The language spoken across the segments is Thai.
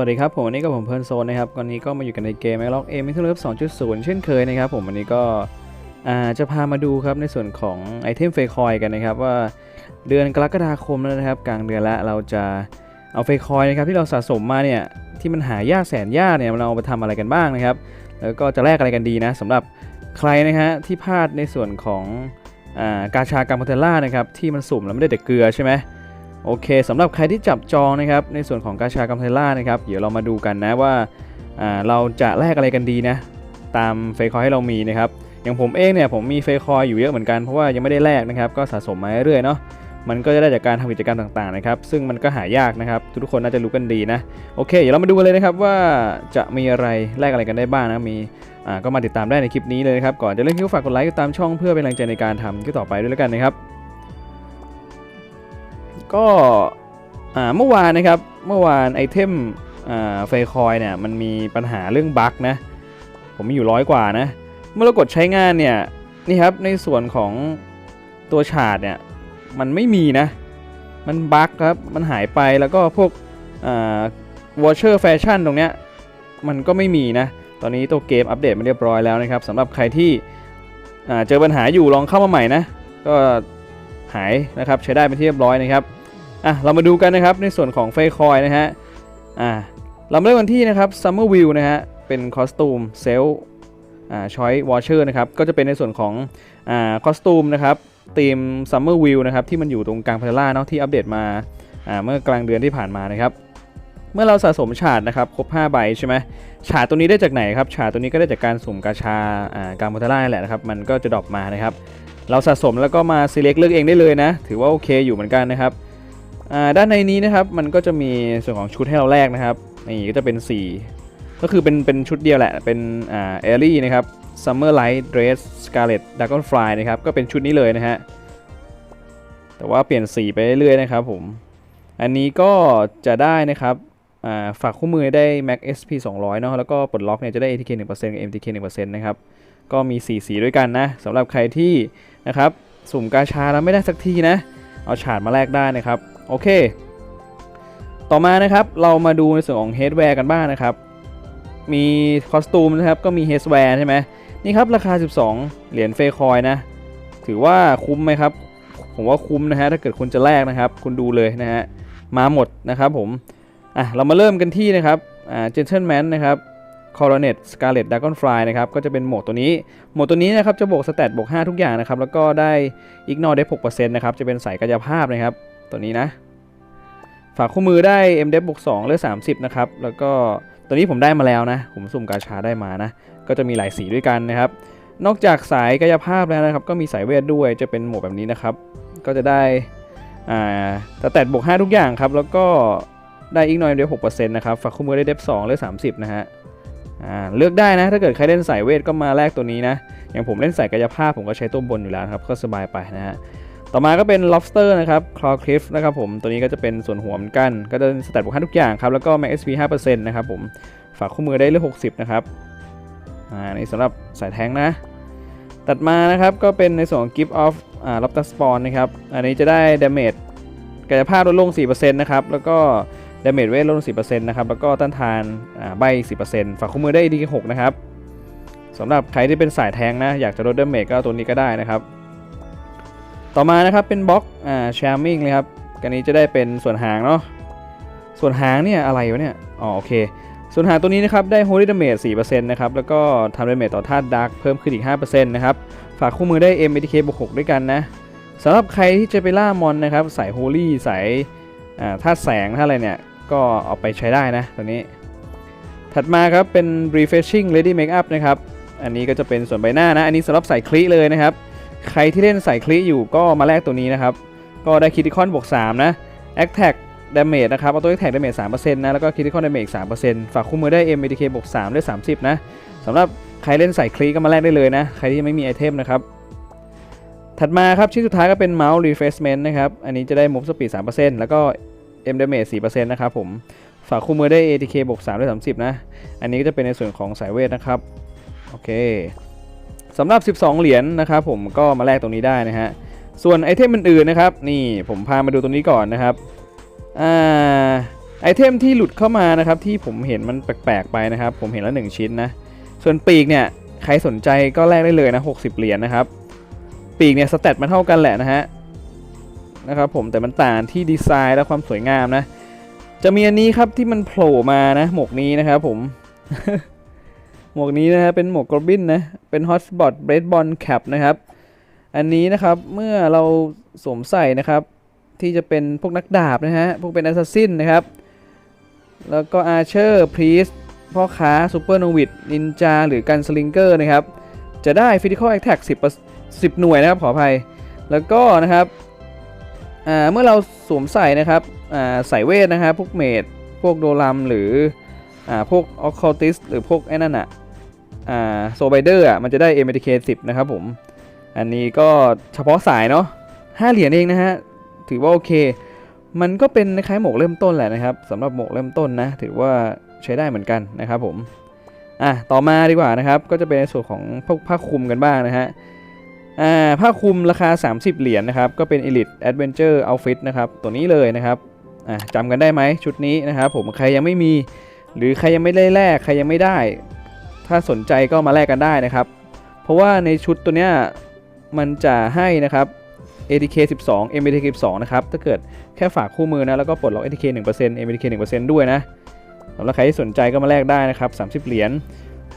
วัสดีครับผมวันนี้ก็ผมเพลิร์นโซนนะครับวันนี้ก็มาอยู่กันในเกม a อ l o g A m e t a l l 2.0เช่นเคยนะครับผมวันนี้ก็จะพามาดูครับในส่วนของไอเทมเฟคอยกันนะครับว่าเดือนกรกฎาคมแล้วนะครับ กลางเดือนแล้วเราจะเอาเฟคอยนะครับที่เราสะสมมาเนี่ยที่มันหายากแสนยากเนี่ยเราเอาไปทำอะไรกันบ้างนะครับ แล้วก็จะแลกอะไรกันดีนะสำหรับใครนะฮะที่พลาดในส่วนของอากาชากามาเทล่านะครับที่มันสุ่มแล้วไม่ได้แต่เกลือใช่ไหม โอเคสำหรับใครที่จับจองนะครับในส่วนของกาชากัมเทล่านะครับเดี๋ยวเรามาดูกันนะว่าาเราจะแลกอะไรกันดีนะตามเฟคคอยให้เรามีนะครับอย่างผมเองเนี่ยผมมีเฟคคอยอยู่เยอะเหมือนกันเพราะว่ายังไม่ได้แลกนะครับก็สะสมมาเรื่อยๆเนาะมันก็จะได้จากการทำกิจกรรมต่างๆนะครับซึ่งมันก็หายากนะครับทุกๆคนน่าจะรู้กันดีนะโอเคเดี๋ยวเรามาดูกันเลยนะครับว่าจะมีอะไรแลกอะไรกันได้บ้างนะมีอ่าก็มาติดตามได้ในคลิปนี้เลยนะครับก่อนจะเริ่มคลิปฝากกดไลค์กดตามช่องเพื่อเป็นกำลังใจในการทำคลิปต่อไปด้วยแล้วกันนะครับ ก็อ่าเมื่อวานนะครับเมื่อวานไอเทมอ่าเฟคอยเนี่ยมันมีปัญหาเรื่องบั๊กนะ ผมมีอยู่ร้อยกว่านะ เมื่อเรากดใช้งานเนี่ยนี่ครับในส่วนของตัวฉาดเนี่ยมันไม่มีนะ มันบั๊กครับมันหายไปแล้วก็พวกวอชเชอร์แฟชั่นตรงเนี้ยมันก็ไม่มีนะ ตอนนี้ตัวเกมอัปเดตมาเรียบร้อยแล้วนะครับสำหรับใครที่อ่าเจอปัญหาอยู่ลองเข้ามาใหม่นะ ก็หายนะครับใช้ได้เป็นที่เรียบร้อยนะครับ อะเรามาดูกันนะครับในส่วนของเฟคอยนะฮะอ่าเราเริ่มกันที่นะครับ Summer View นะฮะเป็นคอสตูมเซลอ่าชอยวอชเชอร์นะครับก็จะเป็นในส่วนของอ่าคอสตูมนะครับทีม Summer View นะครับที่มันอยู่ตรงกลางพัทล่าเนาะที่อัปเดตมาอ่าเมื่อกลางเดือนที่ผ่านมานะครับเมื่อเราสะสมฉาดนะครับครบ 5 ใบใช่ไหมฉาดตัวนี้ได้จากไหนครับฉาดตัวนี้ก็ได้จากการสุ่มกาชาอ่ากลางพัทล่าแหละนะครับมันก็จะดรอปมานะครับเราสะสมแล้วก็มา select เลือกเองได้เลยนะ ถือว่าโอเคอยู่เหมือนกันนะครับ ด้านในนี้นะครับมันก็จะมีส่วนของชุดให้เราแลกนะครับนี่ก็จะเป็น 4 ก็คือเป็นเป็นชุดเดียวแหละ เป็นอ่าเอลลี่นะครับ Summer Light Dress Scarlet Dragonfly นะครับ ก็เป็นชุดนี้เลยนะฮะ แต่ว่าเปลี่ยนสีไปเรื่อยๆนะครับผม อันนี้ก็จะได้นะครับฝากคู่มือได้ Max SP 200 เนาะแล้วก็ปลดล็อกเนี่ยจะได้ ATK 1%กับ MTK 1%นะครับ ก็มี 4 สีด้วยกันนะสำหรับใครที่นะครับ สุ่มกาชาแล้วไม่ได้สักทีนะ เอาฉาดมาแลกได้นะครับ โอเค ต่อมานะครับเรามาดูในส่วนของเฮดแวร์กันบ้างนะครับ มีคอสตูมนะครับก็มีเฮดแวร์ใช่ไหมนี่ครับราคา 12 เหรียญเฟคอยนะ ถือว่าคุ้มไหมครับ ผมว่าคุ้มนะฮะถ้าเกิดคุณจะแลกนะครับ คุณดูเลยนะฮะมาหมดนะครับผมอะเรามาเริ่มกันที่นะครับอ่าเจนเทลแมนนะครับ Coronet Scarlet Dragonfly นะครับก็จะเป็นโหมดตัวนี้ โหมดตัวนี้นะครับจะบวกสเตตบวก 5 ทุกอย่างนะครับ แล้วก็ได้ Ignore ได้6%นะครับ จะเป็นสายกายภาพนะครับ ตัวนี้นะ ฝากคู่มือได้ m d e f บวก2เลือด30 นะครับ แล้วก็ตัวนี้ผมได้มาแล้วนะ ผมสุ่มกาชาได้มานะ ก็จะมีหลายสีด้วยกันนะครับ นอกจากสายกายภาพแล้วนะครับ ก็มีสายเวทด้วยจะเป็นโหมดแบบนี้นะครับ ก็จะได้อ่าสเตตบวก5ทุกอย่างครับ แล้วก็ได้ Ignore ได้6%นะครับ ฝากคู่มือได้ def 2เลือด30นะฮะ อ่า เลือกได้นะ ถ้าเกิดใครเล่นสายเวทก็มาแลกตัวนี้นะ อย่างผมเล่นสายกายภาพผมก็ใช้ตัวบนอยู่แล้วครับ ก็สบายไปนะฮะ ต่อมาก็เป็น lobster นะครับ claw cliff นะครับผม ตัวนี้ก็จะเป็นส่วนหัวเหมือนกัน ก็จะสแตทบวก5ทุกอย่างครับ แล้วก็ max SP 5%นะครับผม ฝากคู่มือได้เลือก60 นะครับ อ่า นี่สำหรับสายแทงนะ ตัดมานะครับ ก็เป็นในส่วนของ gift of อ่า lobster spawn นะครับ อันนี้จะได้ damage กายภาพลดลง 4%นะครับ แล้วก็ damage เวทลดลง4%นะครับ แล้วก็ต้านทานอ่าใบ 10%ฝากคู่มือได้ AD 6นะครับสำหรับใครที่เป็นสายแทงนะ อยากจะลด damage ก็ตัวนี้ก็ได้นะครับ ต่อมานะครับเป็นบล็อกอ่าชาร์มิงเลยครับกันนี้จะได้เป็นส่วนหางเนาะส่วนหางเนี่ยอะไรวะเนี่ยอ๋อโอเค ส่วนหางตัวนี้นะครับได้ Holy Damage 4%นะครับแล้วก็ทำ Damage ต่อธาตุดาร์กเพิ่มขึ้นอีก 5%นะครับฝากคู่มือได้ M ATK บวก6ด้วยกันนะสำหรับใครที่จะไปล่ามอนนะครับสาย Holy สายอ่าธาตุแสงธาตุอะไรเนี่ยก็เอาไปใช้ได้นะตัวนี้ ถัดมาครับเป็น Refreshing Lady Makeup นะครับอันนี้ก็จะเป็นส่วนใบหน้านะ อันนี้สำหรับใส่คลีเลยนะครับ ใครที่เล่นใส่คลิอยู่ก็มาแลกตัวนี้นะครับ ก็ได้คิติคอนบวก3นะ a t t a c k Damage นะครับเอาตัว a t t a c k Damage 3%นะ แล้วก็คิติคอน Damage 3%ฝากคู่มือได้ M ATK บวก3ได้ 30 นะสำหรับใครเล่นใส่คลีก็มาแลกได้เลยนะ ใครที่ไม่มีไอเทมนะครับ ถัดมาครับชิ้นสุดท้ายก็เป็น Mouse Refreshment นะครับ อันนี้จะได้ Move Speed 3%แล้วก็ M Damage 4%นะครับผม ฝากคู่มือได้ ATK บวก3ได้30 นะ อันนี้ก็จะเป็นในส่วนของสายเวทนะครับ โอเค สำหรับ 12 เหรียญนะครับผมก็มาแลกตรงนี้ได้นะฮะส่วนไอเทมอื่นๆนะครับนี่ผมพามาดูตรงนี้ก่อนนะครับอ่าไอเทมที่หลุดเข้ามานะครับที่ผมเห็นมันแปลกๆไปนะครับ ผมเห็นแล้วหนึ่งชิ้นนะส่วนปีกเนี่ยใครสนใจก็แลกได้เลยนะ60 เหรียญนะครับปีกเนี่ยสเตตมันเท่ากันแหละนะฮะนะครับผมแต่มันต่างที่ดีไซน์และความสวยงามนะ จะมีอันนี้ครับที่มันโผล่มานะหมวกนี้นะครับผม หมวกนี้นะฮะเป็นหมวกกรบินนะ เป็นฮอตสปอตเบรดบอลแคปนะครับ อันนี้นะครับเมื่อเราสวมใส่นะครับ ที่จะเป็นพวกนักดาบนะฮะ พวกเป็นแอสซัสซินนะครับ แล้วก็อาร์เชอร์พรีสพ่อค้าซูเปอร์โนวิดนินจาหรือกันสลิงเกอร์นะครับ จะได้ฟิสิคอลแอคแท็ก10 10 หน่วยนะครับ ขออภัย แล้วก็นะครับเมื่อเราสวมใส่นะครับใส่เวทนะครับพวกเมดพวกโดรัมหรืออพวกออคค l ติสหรือพวกไอ้นั่นอะ โซไบเดอร์อะมันจะได้ m อ k 10 นะครับผม อันนี้ก็เฉพาะสายเนาะ5เหรียญเองนะฮะ ถือว่าโอเค มันก็เป็นคล้ายๆหมวกเริ่มต้นแหละนะครับสำหรับหมวกเริ่มต้นนะ ถือว่าใช้ได้เหมือนกันนะครับผม อะ ต่อมาดีกว่านะครับ ก็จะเป็นในส่วนของพวกผ้าคลุมกันบ้างนะฮะ อ่า ผ้าคลุมราคา 30 เหรียญนะครับ ก็เป็น Elite Adventure Outfit นะครับ ตัวนี้เลยนะครับ อะจำกันได้ไหมชุดนี้นะครับผม ใครยังไม่มี หรือใครยังไม่ได้แลก ใครยังไม่ได้ ถ้าสนใจก็มาแลกกันได้นะครับ เพราะว่าในชุดตัวเนี้ยมันจะให้นะครับ ATK 12 MATK 12 นะครับ ถ้าเกิดแค่ฝากคู่มือนะ แล้วก็ปลดล็อก ATK 1% MATK 1%ด้วยนะสำหรับใครที่สนใจก็มาแลกได้นะครับ 30 เหรียญ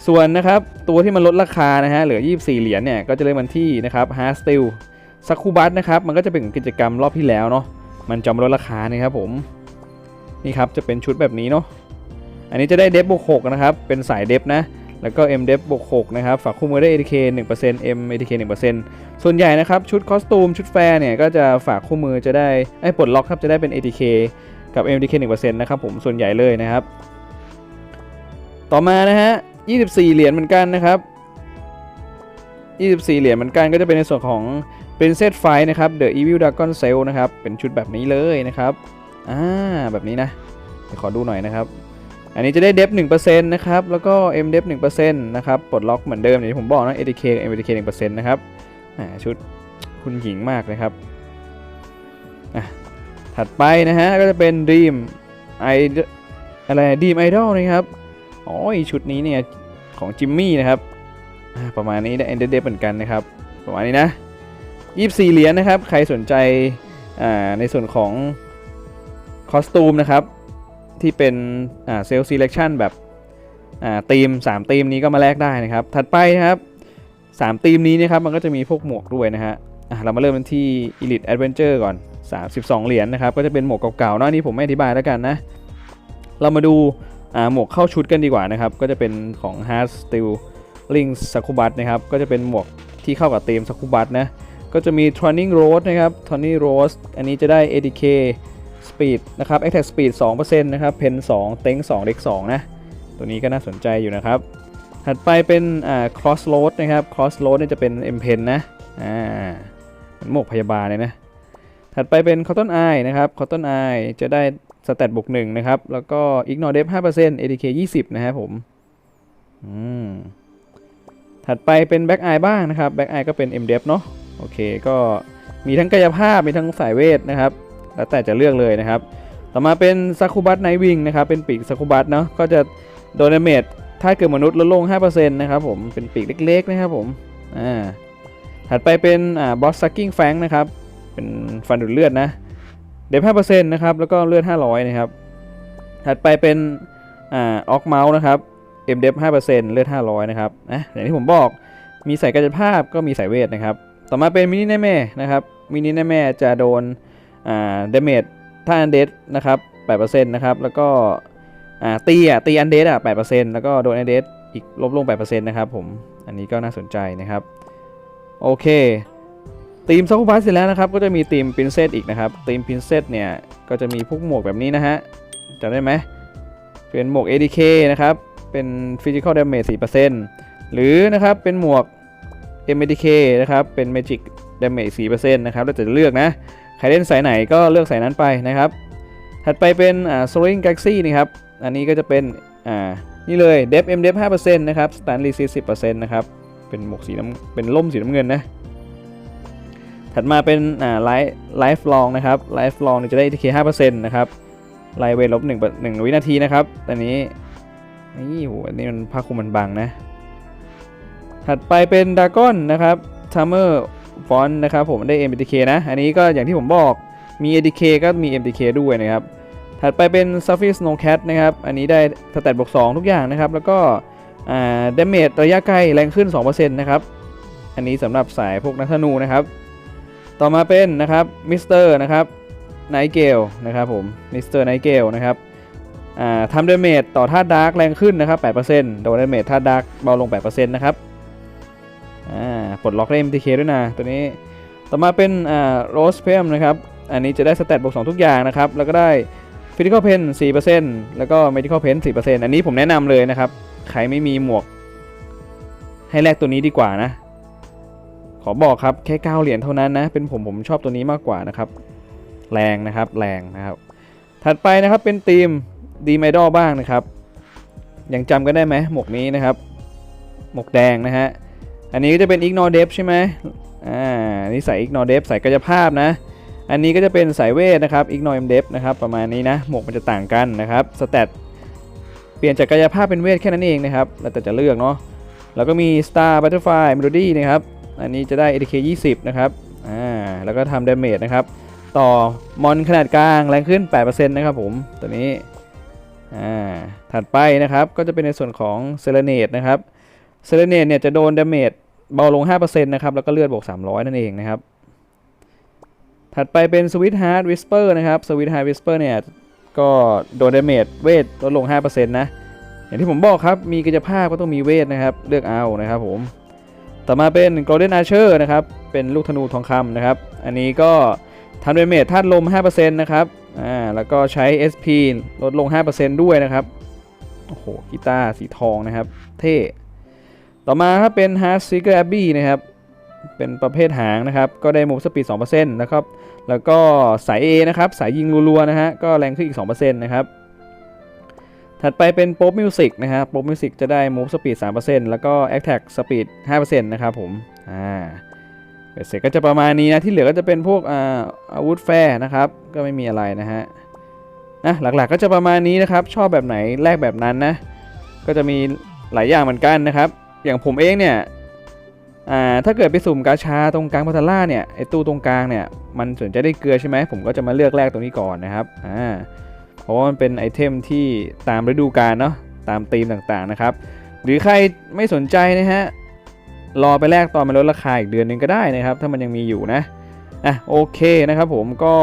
ส่วนนะครับตัวที่มันลดราคานะฮะเหลือ 24 เหรียญเนี่ยก็จะเริ่มวันที่นะครับ Hard Steel ซักคูบัสนะครับมันก็จะเป็นกิจกรรมรอบที่แล้วเนาะมันจะมาลดราคานะครับผมนี่ครับจะเป็นชุดแบบนี้เนาะอันนี้จะได้เดฟบวก6นะครับเป็นสายเดฟนะ แล้วก็ M เดฟบวก6นะครับ ฝากคู่มือได้ ATK 1% M ATK 1%ส่วนใหญ่นะครับ ชุดคอสตูม ชุดแฟร์เนี่ย ก็จะฝากคู่มือจะได้ไอ้ปลดล็อกครับ จะได้เป็น ATK กับ MDK 1%นะครับผม ส่วนใหญ่เลยนะครับ ต่อมานะฮะ 24 เหรียญเหมือนกันนะครับ 24 เหรียญเหมือนกันก็จะเป็นในส่วนของ Princess Fight นะครับ The Evil Dragon Cell นะครับ เป็นชุดแบบนี้เลยนะครับ อ่า แบบนี้นะขอดูหน่อยนะครับ อันนี้จะได้เดฟ1%นะครับ แล้วก็ M เดฟ1%นะครับ ปลดล็อกเหมือนเดิมอย่างที่ผมบอกนะ ATK กับ MDK 1%นะครับชุดคุณหญิงมากนะครับ ถัดไปนะฮะ ก็จะเป็น Dream I อะไร Dream Idol นะครับ อ๋อีชุดนี้เนี่ยของจิมมี่นะครับประมาณนี้ได้ Ender Depth เหมือนกันนะครับ ประมาณนี้นะ 24 เหรียญนะครับ ใครสนใจในส่วนของคอสตูมนะครับ ที่เป็นเซลล์ซีเลคชั่นแบบทีม3ทีมนี้ก็มาแลกได้นะครับ ถัดไปนะครับ3ทีมนี้นะครับมันก็จะมีพวกหมวกด้วยนะฮะเรามาเริ่มกันที่ Elite Adventure ก่อน 32 เหรียญนะครับ ก็จะเป็นหมวกเก่าๆเนาะอันนี่ผมไม่อธิบายแล้วกันนะ เรามาดูหมวกเข้าชุดกันดีกว่านะครับ ก็จะเป็นของ Hard Steel Ring Sakubat นะครับ ก็จะเป็นหมวกที่เข้ากับธีม Sakubat นะ ก็จะมี Turning Rose นะครับ Turning Rose อันนี้จะได้ ADK Speed นะครับ Attack Speed 2%นะครับ Pen 2 Tank 2 Dex 2นะ ตัวนี้ก็น่าสนใจอยู่นะครับ ถัดไปเป็นอ่า Cross Load นะครับ Cross Load เนี่ยจะเป็น M Pen นะ อ่ามือนหมวกพยาบาลเลยนะ ถัดไปเป็น Cotton Eye นะครับ Cotton Eye จะได้สแตทบวกหนึ่งนะครับ แล้วก็ Ignore Depth 5% ADK 20 นะครับผม อืม ถัดไปเป็น Back Eye บ้างนะครับ Back Eye ก็เป็น M Depth เนาะ โอเค ก็มีทั้งกายภาพ มีทั้งสายเวทนะครับ แล้วแต่จะเลือกเลยนะครับ ต่อมาเป็นซาคุบัตไนวิงนะครับ เป็นปีกซาคุบัตเนาะ ก็จะโดนเมจถ้าเกิดมนุษย์ลดลง 5%นะครับผม เป็นปีกเล็กๆนะครับผม อ่า ถัดไปเป็นอ่าบอสซักกิ้งแฟงนะครับ เป็นฟันดูดเลือดนะ เดฟ5%นะครับ แล้วก็เลือด 500 นะครับ ถัดไปเป็นอ่าออกเมาส์นะครับ M เดฟ5%เลือด 500 นะครับนะอย่างที่ผมบอกมีใส่กายภาพก็มีใส่เวทนะครับ ต่อมาเป็นมินิแนแม่นะครับมินิแนแม่จะโดน อ่าเดเมจถ้าอันเดสนะครับ8%นะครับ แล้วก็อ่าตีอะตีอันเดสอะ8%แล้วก็โดนอันเดสอีกลบลง8%นะครับผม อันนี้ก็น่าสนใจนะครับ โอเคทีมซัก u บัสเสร็จแล้วนะครับ ก็จะมีทีมพินเซตอีกนะครับทีมพินเซตเนี่ย ก็จะมีพวกหมวกแบบนี้นะฮะจำได้ไหมเป็นหมวก ADK นะครับ เป็น Physical Damage 4%หรือนะครับ เป็นหมวก MADK นะครับ เป็น Magic Damage 4%นะครับ แล้วแต่จะเลือกนะ ใครเล่นสายไหนก็เลือกสายนั้นไปนะครับ ถัดไปเป็นอ่า Soaring Galaxy นี่ครับ อันนี้ก็จะเป็นอ่านี่เลย Def M Def 5%นะครับ Stun Resist 10%นะครับ เป็นหมวกสีน้ำเป็นล่มสีน้ำเงินนะ ถัดมาเป็นอ่าไลฟ์ไลฟ์ลองนะครับไลฟ์ลองจะได้ ATK 5%นะครับไลเวทลบหนึ่งหนึ่งวินาทีนะครับตอนนี้นี่โหอันนี้มันผ้าคลุมมันบังนะ ถัดไปเป็นดากอนนะครับทัมเมอร์ ฟอนต์นะครับผมได้ MDK นะ อันนี้ก็อย่างที่ผมบอกมี ADK ก็มี MDK ด้วยนะครับ ถัดไปเป็น s u f f i Snow Cat นะครับ อันนี้ได้สแตทบวก2ทุกอย่างนะครับ แล้วก็อ่าดาเมจระยะไกลแรงขึ้น 2%นะครับ อันนี้สำหรับสายพวกนักธนูนะครับ ต่อมาเป็นนะครับมิสเตอร์นะครับไนเกลนะครับผมมิสเตอร์ไนเกลนะครับทำดาเมจต่อธาตุดาร์กแรงขึ้นนะครับ 8%โดนดาเมจธาตุดาร์กเบาลง 8%นะครับ ปลดล็อกได้ MTK ด้วยนะตัวนี้ ต่อมาเป็นอ่าโรสเพมนะครับ อันนี้จะได้สแตทบวก2ทุกอย่างนะครับ แล้วก็ได้ฟิสิกอลเพน4%แล้วก็ medical pen 4%อันนี้ผมแนะนำเลยนะครับ ใครไม่มีหมวก ให้แลกตัวนี้ดีกว่านะ ขอบอกครับแค่ 9 เหรียญเท่านั้นนะ เป็นผมผมชอบตัวนี้มากกว่านะครับ แรงนะครับ แรงนะครับ ถัดไปนะครับเป็นทีมดีไมดอบ้างนะครับ ยังจำกันได้ไหมหมวกนี้นะครับ หมวกแดงนะฮะ อันนี้ก็จะเป็น ignore depth ใช่ไหมอ่านี่ใส่ ignore depth ใส่กายภาพนะ อันนี้ก็จะเป็นสายเวทนะครับ ignore m depth นะครับประมาณนี้นะ หมวกมันจะต่างกันนะครับสเตตเปลี่ยนจากกายภาพเป็นเวทแค่นั้นเองนะครับ แล้วแต่จะเลือกเนาะ แล้วก็มี star butterfly melody นะครับ อันนี้จะได้ ATK 20 นะครับ อ่า แล้วก็ทำ damage นะครับ ต่อมอนขนาดกลางแรงขึ้น 8%นะครับผม ตัวนี้ อ่า ถัดไปนะครับ ก็จะเป็นในส่วนของ serenade นะครับ serenade เนี่ยจะโดน damage เบาลง 5%นะครับ แล้วก็เลือดบวก 300 นั่นเองนะครับ ถัดไปเป็น Sweet Heart Whisper นะครับ Sweet Heart Whisper เนี่ย ก็โดนดาเมจเวทลดลง 5%นะ อย่างที่ผมบอกครับ มีกิจภาพก็ต้องมีเวทนะครับ เลือกเอานะครับผม ต่อมาเป็น Golden Archer นะครับ เป็นลูกธนูทองคำนะครับ อันนี้ก็ทำดาเมจธาตุลม 5%นะครับ อ่า แล้วก็ใช้ SP ลดลง 5%ด้วยนะครับ โอ้โห กีตาร์สีทองนะครับ เท่ ต่อมาครับเป็น Heart Seeker Abbey นะครับ เป็นประเภทหางนะครับ ก็ได้มูฟสปีด2%นะครับ แล้วก็สาย A นะครับ สายยิงรัวๆนะฮะ ก็แรงขึ้นอีก 2%นะครับ ถัดไปเป็น Pop Music นะฮะ Pop Music จะได้ Move Speed 3%แล้วก็ Attack Speed 5%นะครับผม อ่าเสร็จก็จะประมาณนี้นะ ที่เหลือก็จะเป็นพวกอาอาวุธแฟร์นะครับ ก็ไม่มีอะไรนะฮะ นะหลักๆก็จะประมาณนี้นะครับ ชอบแบบไหนแลกแบบนั้นนะ ก็จะมีหลายอย่างเหมือนกันนะครับ อย่างผมเองเนี่ยถ้าเกิดไปสุ่มกาชาตรงกลางพัทล่าเนี่ยไอตู้ตรงกลางเนี่ยมันสนใจะได้เกลือใช่ไหมผมก็จะมาเลือกแรกตรงนี้ก่อนนะครับอ่าเพราะว่ามันเป็นไอเทมที่ตามฤดูกาลเนาะตามธีมต่างๆนะครับ หรือใครไม่สนใจนะฮะรอไปแลกตอนมันลดราคาอีกเดือนหนึงก็ได้นะครับ ถ้ามันยังมีอยู่นะอะโอเคนะครับผมก็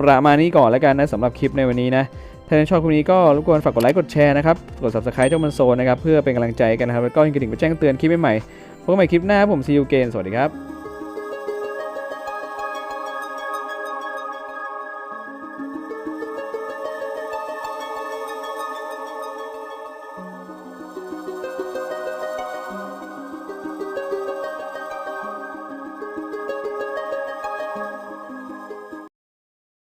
ประมาณนี้ก่อนแล้วกันนะสำหรับคลิปในวันนี้นะ ถ้าชอบคลิปนี้ก็รบกวนฝากกดไลค์กดแชร์นะครับ กด subscribe เจ้ามันโซนนะครับ เพื่อเป็นกำลังใจกันนะครับ แล้วก็กระดิ่งไปแจ้งเตือนคลิปใหม่ๆพบกันใหม่คลิปหน้าผมซีอูเกนสวัสดีครับ